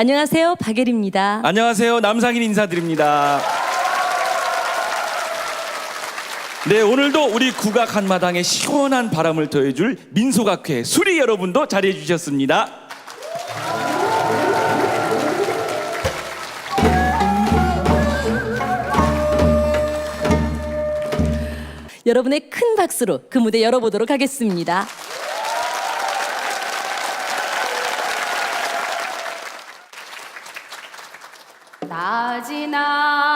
안녕하세요. 박예리입니다. 안녕하세요. 남상인 인사드립니다. 네, 오늘도 우리 국악 한마당에 시원한 바람을 더해줄 민속악회 수리 여러분도 자리해 주셨습니다. 여러분의 큰 박수로 그 무대 열어보도록 하겠습니다. 나지나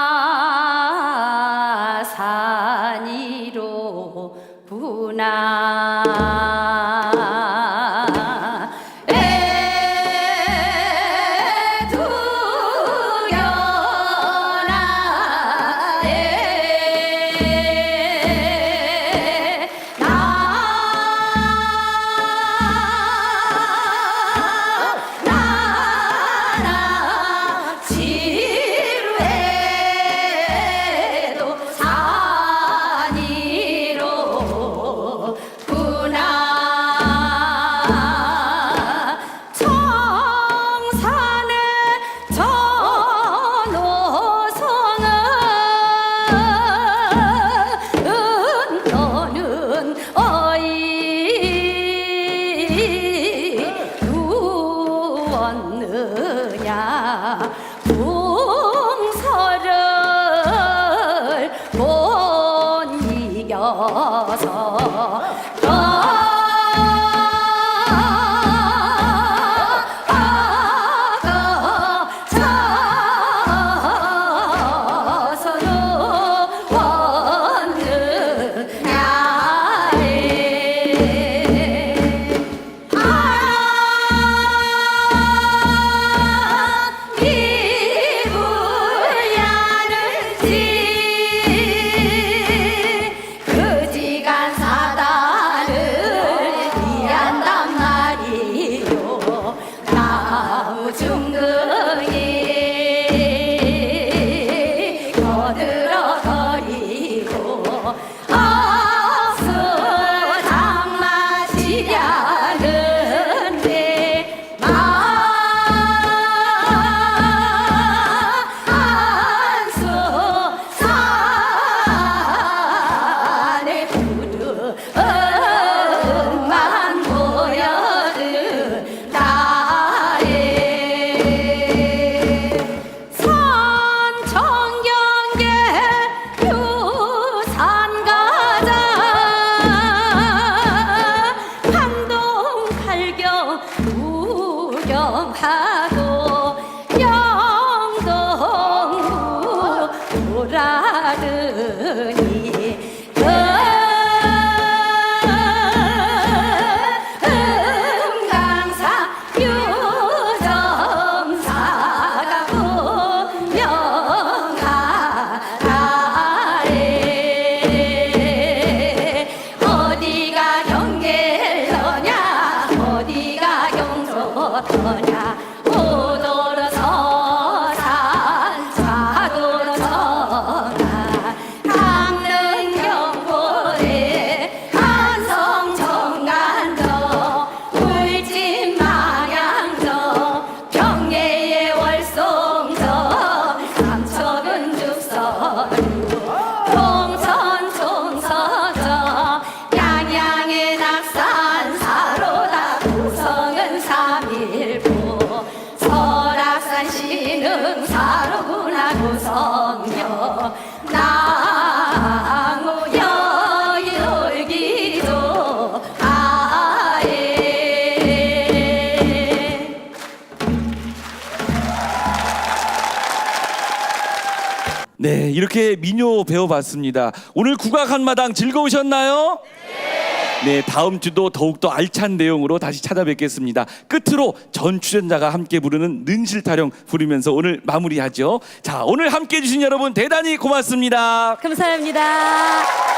누웠느냐 돌아르 네, 이렇게 민요 배워봤습니다. 오늘 국악 한마당 즐거우셨나요? 네, 다음 주도 더욱더 알찬 내용으로 다시 찾아뵙겠습니다. 끝으로 전 출연자가 함께 부르는 는실타령 부르면서 오늘 마무리하죠. 자, 오늘 함께 해주신 여러분 대단히 고맙습니다. 감사합니다.